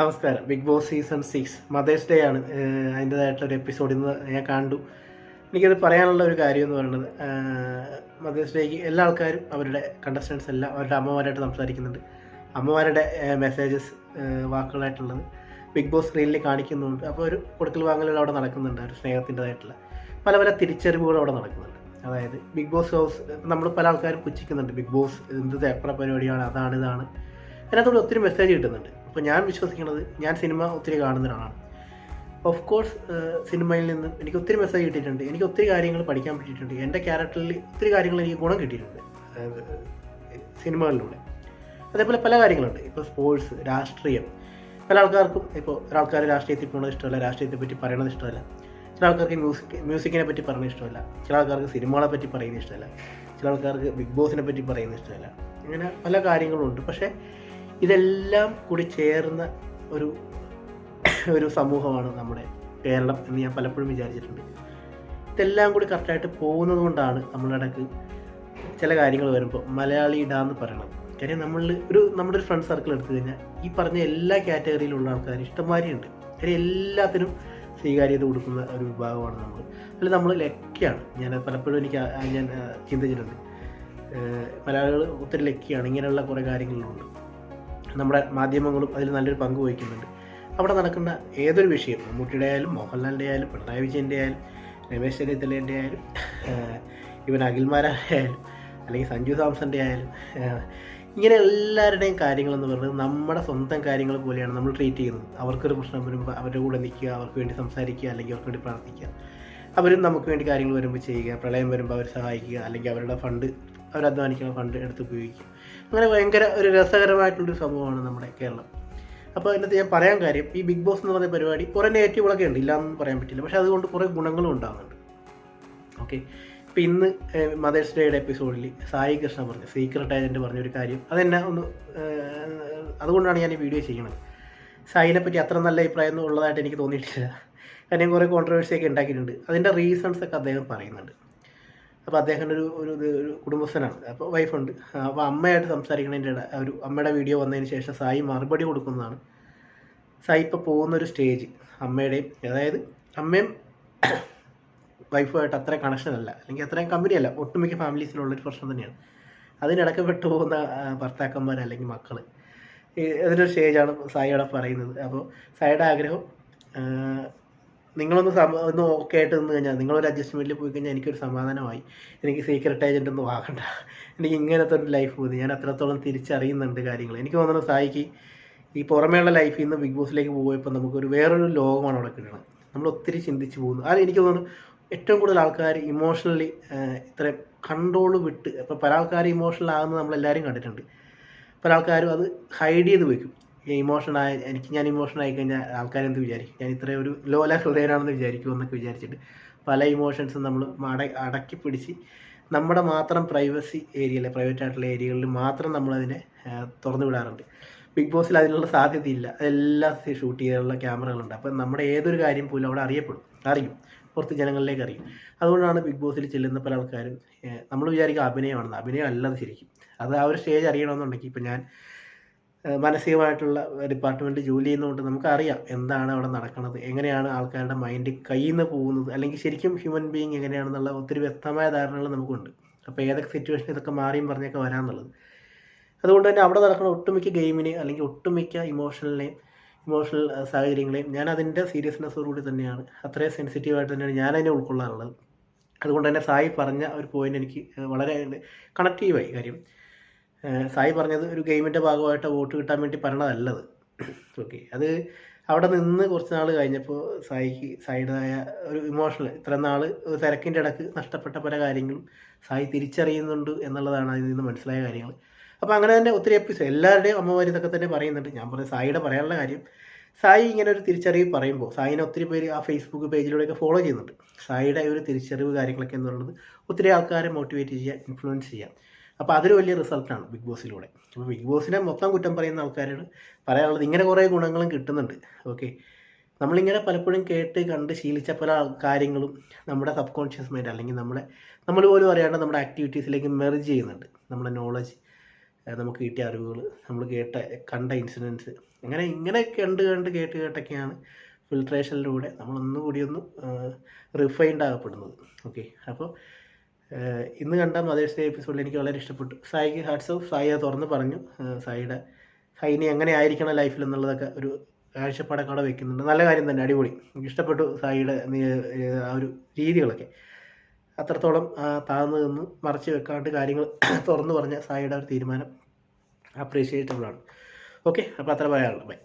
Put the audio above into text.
നമസ്കാരം. Bigg Boss season six mothers day ആണ്. ഏഹ് അതിന്റെതായിട്ടുള്ള ഒരു എപ്പിസോഡ് ഇന്ന് ഞാൻ കണ്ടു. എനിക്കത് പറയാനുള്ള ഒരു കാര്യം എന്ന് പറയുന്നത് മദേഴ്സ് ഡേക്ക് എല്ലാ ആൾക്കാരും അവരുടെ കണ്ടസ്റ്റൻസ് എല്ലാം അവരുടെ അമ്മമാരായിട്ട് സംസാരിക്കുന്നുണ്ട്. അമ്മമാരുടെ മെസ്സേജസ് വാക്കുകളായിട്ടുള്ളത് ബിഗ് ബോസ് സ്ക്രീനിൽ കാണിക്കുന്നുണ്ട്. അപ്പോൾ ഒരു കൊടുക്കൽ വാങ്ങലുകൾ അവിടെ നടക്കുന്നുണ്ട് ഒരു സ്നേഹത്തിന്റെതായിട്ടുള്ള പല പല തിരിച്ചറിവുകൾ അവിടെ നടക്കുന്നുണ്ട്. അതായത് ബിഗ് ബോസ് ഹൗസ് നമ്മൾ പല ആൾക്കാരും പുച്ഛിക്കുന്നുണ്ട് ബിഗ് ബോസ് എന്ത് എത്ര പരിപാടിയാണ് അതാണ് ഇതാണ്. അതിനകത്തോട് ഒത്തിരി മെസ്സേജ് കിട്ടുന്നുണ്ട്. അപ്പോൾ ഞാൻ വിശ്വസിക്കുന്നത് ഞാൻ സിനിമ ഒത്തിരി കാണുന്ന ഒരാളാണ് ഓഫ് കോഴ്സ് സിനിമയിൽ നിന്ന് എനിക്ക് ഒത്തിരി മെസ്സേജ് കിട്ടിയിട്ടുണ്ട്. എനിക്ക് ഒത്തിരി കാര്യങ്ങൾ പഠിക്കാൻ പറ്റിയിട്ടുണ്ട്. എന്റെ ക്യാരക്ടറിൽ ഒത്തിരി കാര്യങ്ങൾ എനിക്ക് ഗുണം കിട്ടിയിട്ടുണ്ട്. സിനിമകളിലൂടെ. അതേപോലെ പല കാര്യങ്ങളുണ്ട്. ഇപ്പോൾ സ്പോർട്സ് രാഷ്ട്രീയം. പല ആൾക്കാർക്കും ഇപ്പോൾ ഒരാൾക്കാർ രാഷ്ട്രീയത്തിൽ പോകുന്നത് ഇഷ്ടമല്ല രാഷ്ട്രീയത്തെ പറ്റി പറയണത് ഇഷ്ടമല്ല. ചില ആൾക്കാർക്ക് മ്യൂസിക് മ്യൂസിക്കിനെ പറ്റി പറയുന്നത് ഇഷ്ടമല്ല. ചില ആൾക്കാർക്ക് സിനിമകളെ പറ്റി പറയുന്നത് ഇഷ്ടമല്ല. ചില ആൾക്കാർക്ക് ബിഗ് ബോസിനെ പറ്റി പറയുന്നത് ഇഷ്ടമല്ല. ഇങ്ങനെ പല കാര്യങ്ങളുണ്ട്. പക്ഷേ ഇതെല്ലാം കൂടി ചേർന്ന ഒരു ഒരു സമൂഹമാണ് നമ്മുടെ കേരളം എന്ന് ഞാൻ പലപ്പോഴും വിചാരിച്ചിട്ടുണ്ട്. ഇതെല്ലാം കൂടി കറക്റ്റായിട്ട് പോകുന്നത് കൊണ്ടാണ് നമ്മളുടെ ചില കാര്യങ്ങൾ വരുമ്പോൾ മലയാളി ഇടാന്ന് പറയണം കാര്യം നമ്മൾ ഒരു നമ്മുടെ ഒരു ഫ്രണ്ട് സർക്കിൾ എടുത്തു കഴിഞ്ഞാൽ ഈ പറഞ്ഞ എല്ലാ കാറ്റഗറിയിലുള്ള ആൾക്കാർ ഇഷ്ടംമാരിയുണ്ട്. കാര്യം എല്ലാത്തിനും സ്വീകാര്യത കൊടുക്കുന്ന ഒരു വിഭാഗമാണ് നമ്മൾ അതിൽ നമ്മൾ ലക്കിയാണ്. ഞാൻ പലപ്പോഴും എനിക്ക് ഞാൻ ചിന്തിച്ചിട്ടുണ്ട്. മലയാളികൾ ഒത്തിരി ലക്കിയാണ്. ഇങ്ങനെയുള്ള കുറേ കാര്യങ്ങളുണ്ട്. നമ്മുടെ മാധ്യമങ്ങളും അതിൽ നല്ലൊരു പങ്ക് വഹിക്കുന്നുണ്ട്. അവിടെ നടക്കുന്ന ഏതൊരു വിഷയം? മമ്മൂട്ടിയുടെ ആയാലും മോഹൻലാലിന്റെ ആയാലും പിണറായി വിജയന്റെ ആയാലും രമേശ് ചെന്നിത്തലേന്റെ ആയാലും ഇവൻ അഖിൽമാരായ ആയാലും അല്ലെങ്കിൽ സഞ്ജു സാംസന്റെ ആയാലും ഇങ്ങനെ എല്ലാവരുടെയും കാര്യങ്ങളെന്ന് പറയുന്നത് നമ്മുടെ സ്വന്തം കാര്യങ്ങൾ പോലെയാണ് നമ്മൾ ട്രീറ്റ് ചെയ്യുന്നത്. അവർക്കൊരു പ്രശ്നം വരുമ്പോൾ അവരുടെ കൂടെ നിൽക്കുക അവർക്ക് വേണ്ടി സംസാരിക്കുക അല്ലെങ്കിൽ അവർക്ക് വേണ്ടി പ്രാർത്ഥിക്കുക. അവരും നമുക്ക് വേണ്ടി കാര്യങ്ങൾ വരുമ്പോൾ ചെയ്യുക പ്രളയം വരുമ്പോൾ അവർ സഹായിക്കുക അല്ലെങ്കിൽ അവരുടെ ഫണ്ട് അവർ അധ്വാനിക്കുന്ന ഫണ്ട് എടുത്ത് ഉപയോഗിക്കും. അങ്ങനെ ഭയങ്കര ഒരു രസകരമായിട്ടുള്ളൊരു സംഭവമാണ് നമ്മുടെ കേരളം. അപ്പോൾ അതിനകത്ത് ഞാൻ പറയാൻ കാര്യം ഈ ബിഗ് ബോസ് എന്ന് പറയുന്ന പരിപാടി കുറേ നെഗറ്റീവുകളൊക്കെ ഉണ്ട് ഇല്ല ഇല്ലാന്ന് പറയാൻ പറ്റില്ല. പക്ഷേ അതുകൊണ്ട് കുറേ ഗുണങ്ങളും ഉണ്ടാകുന്നുണ്ട് ഓക്കെ? ഇപ്പം ഇന്ന് മദേഴ്സ് ഡേയുടെ എപ്പിസോഡിൽ സായി കൃഷ്ണ പറഞ്ഞു സീക്രട്ട് ഏജന്റ് പറഞ്ഞൊരു കാര്യം. അതെന്നെ ഒന്ന് അതുകൊണ്ടാണ് ഞാൻ ഈ വീഡിയോ ചെയ്യുന്നത്. സായിനെ പറ്റി അത്ര നല്ല അഭിപ്രായം ഒന്നും ഉള്ളതായിട്ട് എനിക്ക് തോന്നിയിട്ടില്ല. കാരണം കുറേ കോൺട്രവേഴ്സിയൊക്കെ ഉണ്ടാക്കിയിട്ടുണ്ട്. അതിന്റെ റീസൺസ് ഒക്കെ അദ്ദേഹം പറയുന്നുണ്ട്. അപ്പോൾ അദ്ദേഹം ഒരു ഒരു ഒരു കുടുംബസ്ഥനാണ്. അപ്പോൾ വൈഫുണ്ട്. അപ്പോൾ അമ്മയായിട്ട് സംസാരിക്കുന്നതിന്റെ ഒരു അമ്മയുടെ വീഡിയോ വന്നതിന് ശേഷം സായി മറുപടി കൊടുക്കുന്നതാണ്. സായി ഇപ്പോൾ പോകുന്നൊരു സ്റ്റേജ് അമ്മയുടെയും അതായത് അമ്മയും വൈഫുമായിട്ട് അത്ര കണക്ഷൻ അല്ല. അല്ലെങ്കിൽ അത്രയും കമ്പനി അല്ല. ഒട്ടുമിക്ക ഫാമിലീസിലുള്ളൊരു പ്രശ്നം തന്നെയാണ്. അതിനിടയ്ക്ക് പെട്ടു പോകുന്ന ആ, ഭർത്താക്കന്മാർ അല്ലെങ്കിൽ മക്കൾ അതിനൊരു സ്റ്റേജാണ് സായിയുടെ പറയുന്നത്. അപ്പോൾ സായിയുടെ ആഗ്രഹം നിങ്ങളൊന്ന് ഒന്ന് ഓക്കെ ആയിട്ട് നിന്ന് കഴിഞ്ഞാൽ നിങ്ങളൊരു അഡ്ജസ്റ്റ്മെന്റിൽ പോയി കഴിഞ്ഞാൽ എനിക്കൊരു സമാധാനമായി. എനിക്ക് സീക്രട്ട് ഏജന്റ് ഒന്നും ആകണ്ട. എനിക്ക് ഇങ്ങനത്തെ ഒരു ലൈഫ് മതി. ഞാൻ അത്രത്തോളം തിരിച്ചറിയുന്നുണ്ട് കാര്യങ്ങൾ. എനിക്ക് തോന്നുന്നു സായിക്ക് ഈ പുറമേയുള്ള ലൈഫിൽ നിന്ന് ബിഗ് ബോസിലേക്ക് പോയപ്പോൾ നമുക്കൊരു വേറൊരു ലോകമാണ് അവിടെ കിട്ടുന്നത് നമ്മൾ ഒത്തിരി ചിന്തിച്ച് പോകുന്നു. അത് എനിക്ക് തോന്നുന്നു ഏറ്റവും കൂടുതൽ ആൾക്കാർ ഇമോഷണലി ഇത്ര കൺട്രോൾ വിട്ട് ഇപ്പോൾ പല ആൾക്കാർ ഇമോഷണൽ ആകുന്നത് നമ്മളെല്ലാവരും കണ്ടിട്ടുണ്ട്. പല ആൾക്കാരും അത് ഹൈഡ് ചെയ്ത് വെക്കും. ഇമോഷൻ ആയ എനിക്ക് ഞാൻ ഇമോഷൻ ആയി കഴിഞ്ഞാൽ ആൾക്കാരെന്ത് വിചാരിക്കും? ഞാൻ ഇത്രയും ഒരു ലോല ഹൃദയനാണെന്ന് വിചാരിക്കും എന്നൊക്കെ വിചാരിച്ചിട്ട് പല ഇമോഷൻസും നമ്മൾ അട അടക്കി പിടിച്ച് നമ്മുടെ മാത്രം പ്രൈവസി ഏരിയയിൽ പ്രൈവറ്റ് ആയിട്ടുള്ള ഏരിയകളിൽ മാത്രം നമ്മളതിനെ തുറന്നു വിടാറുണ്ട്. ബിഗ് ബോസിൽ അതിനുള്ള സാധ്യതയില്ല. അതെല്ലാം ഷൂട്ട് ചെയ്യാനുള്ള ക്യാമറകളുണ്ട്. അപ്പം നമ്മുടെ ഏതൊരു കാര്യം പോലും അവിടെ അറിയപ്പെടും. അറിയും. പുറത്ത് ജനങ്ങളിലേക്ക് അറിയും. അതുകൊണ്ടാണ് ബിഗ് ബോസിൽ ചെല്ലുന്ന പല ആൾക്കാരും നമ്മൾ വിചാരിക്കുക അഭിനയമാണെന്ന്. അഭിനയം അല്ലത് ശരിക്കും. അത് ആ ഒരു സ്റ്റേജ് അറിയണമെന്നുണ്ടെങ്കിൽ ഇപ്പം ഞാൻ മാനസികമായിട്ടുള്ള ഡിപ്പാർട്ട്മെന്റ് ജോലി ചെയ്യുന്നതുകൊണ്ട് നമുക്കറിയാം എന്താണ് അവിടെ നടക്കുന്നത് എങ്ങനെയാണ് ആൾക്കാരുടെ മൈൻഡ് കയ്യിൽ നിന്ന് പോകുന്നത് അല്ലെങ്കിൽ ശരിക്കും ഹ്യൂമൻ ബീയിങ് എങ്ങനെയാണെന്നുള്ള ഒത്തിരി വ്യക്തമായ ധാരണകൾ നമുക്കുണ്ട്. അപ്പോൾ ഏതൊക്കെ സിറ്റുവേഷൻ ഇതൊക്കെ മാറിയും പറഞ്ഞൊക്കെ വരാമെന്നുള്ളത്. അതുകൊണ്ട് തന്നെ അവിടെ നടക്കുന്ന ഒട്ടുമിക്ക ഗെയിമിനെ അല്ലെങ്കിൽ ഒട്ടുമിക്ക ഇമോഷണലിനെയും ഇമോഷണൽ സാഹചര്യങ്ങളെയും ഞാൻ അതിന്റെ സീരിയസ്നെസ്സോടുകൂടി തന്നെയാണ്. അത്രയും സെൻസിറ്റീവായിട്ട് തന്നെയാണ് ഞാൻ അതിനെ ഉൾക്കൊള്ളാറുള്ളത്. അതുകൊണ്ട് തന്നെ സായി പറഞ്ഞ ഒരു പോയിന്റ് എനിക്ക് വളരെ കണക്റ്റീവായി കാര്യം. സായി പറഞ്ഞത് ഒരു ഗെയിമിന്റെ ഭാഗമായിട്ട് വോട്ട് കിട്ടാൻ വേണ്ടി പറയണതല്ലത് ഓക്കെ. അത് അവിടെ നിന്ന് കുറച്ച് നാൾ കഴിഞ്ഞപ്പോൾ സായിക്ക് സായിയുടേതായ ഒരു ഇമോഷണൽ ഇത്ര നാൾ തിരക്കിന്റെ ഇടയ്ക്ക് നഷ്ടപ്പെട്ട പല കാര്യങ്ങളും സായി തിരിച്ചറിയുന്നുണ്ട് എന്നുള്ളതാണ് അതിൽ നിന്ന് മനസ്സിലായ കാര്യങ്ങൾ അപ്പോൾ അങ്ങനെ തന്നെ ഒത്തിരി എപ്പിസോഡ് എല്ലാവരുടെയും അമ്മമാർ ഇതൊക്കെ തന്നെ പറയുന്നുണ്ട്. ഞാൻ പറഞ്ഞ സായിയുടെ പറയാനുള്ള കാര്യം സായി ഇങ്ങനെ ഒരു തിരിച്ചറിവ് പറയുമ്പോൾ സായിനെ ഒത്തിരി പേര് ആ ഫേസ്ബുക്ക് പേജിലൂടെയൊക്കെ ഫോളോ ചെയ്യുന്നുണ്ട്. സായിയുടെ ഒരു തിരിച്ചറിവ് കാര്യങ്ങളൊക്കെ എന്നുള്ളത് ഒത്തിരി ആൾക്കാരെ മോട്ടിവേറ്റ് ചെയ്യുക ഇൻഫ്ലുവൻസ് ചെയ്യുക അപ്പോൾ അതൊരു വലിയ റിസൾട്ടാണ് ബിഗ് ബോസിലൂടെ അപ്പോൾ ബിഗ് ബോസിനെ മൊത്തം കുറ്റം പറയുന്ന ആൾക്കാരോട് പറയാനുള്ളത് ഇങ്ങനെ കുറേ ഗുണങ്ങളും കിട്ടുന്നുണ്ട്. ഓക്കെ നമ്മളിങ്ങനെ പലപ്പോഴും കേട്ട് കണ്ട് ശീലിച്ച പല കാര്യങ്ങളും നമ്മുടെ സബ് കോൺഷ്യസ് മൈൻഡ് അല്ലെങ്കിൽ നമ്മുടെ നമ്മൾ പോലും അറിയാണ്ട് നമ്മുടെ ആക്ടിവിറ്റീസിലേക്ക് മെർജ് ചെയ്യുന്നുണ്ട്. നമ്മുടെ നോളജ് നമുക്ക് കിട്ടിയ അറിവുകൾ നമ്മൾ കേട്ട കണ്ട ഇൻസിഡൻസ് അങ്ങനെ ഇങ്ങനെ കണ്ട് കണ്ട് കേട്ട് കേട്ടൊക്കെയാണ് ഫിൽട്രേഷനിലൂടെ നമ്മൾ ഒന്നുകൂടി ഒന്ന് റിഫൈൻഡ് ആകപ്പെടുന്നത് ഓക്കെ അപ്പോൾ ഇന്ന് കണ്ട മദേഴ്സ് ഡേ എപ്പിസോഡിൽ എനിക്ക് വളരെ ഇഷ്ടപ്പെട്ടു. സായിക്ക് ഹാർട്സ് ഓഫ് സായി തുറന്ന് പറഞ്ഞു. സായിയുടെ സായി ഇനി എങ്ങനെ ആയിരിക്കണം ലൈഫിൽ എന്നുള്ളതൊക്കെ ഒരു കാഴ്ചപ്പാടൊക്കെ അവിടെ വെക്കുന്നുണ്ട്. നല്ല കാര്യം തന്നെ അടിപൊളി. ഇഷ്ടപ്പെട്ടു സായിയുടെ ആ ഒരു രീതികളൊക്കെ. അത്രത്തോളം താഴ്ന്നു നിന്ന് മറച്ച് വെക്കാണ്ട് കാര്യങ്ങൾ തുറന്നു പറഞ്ഞ സായിയുടെ ഒരു തീരുമാനം അപ്രീഷിയേറ്റബിൾ ആണ്. ഓക്കെ അപ്പോൾ അത്ര പറയാനുള്ളൂ. ബൈ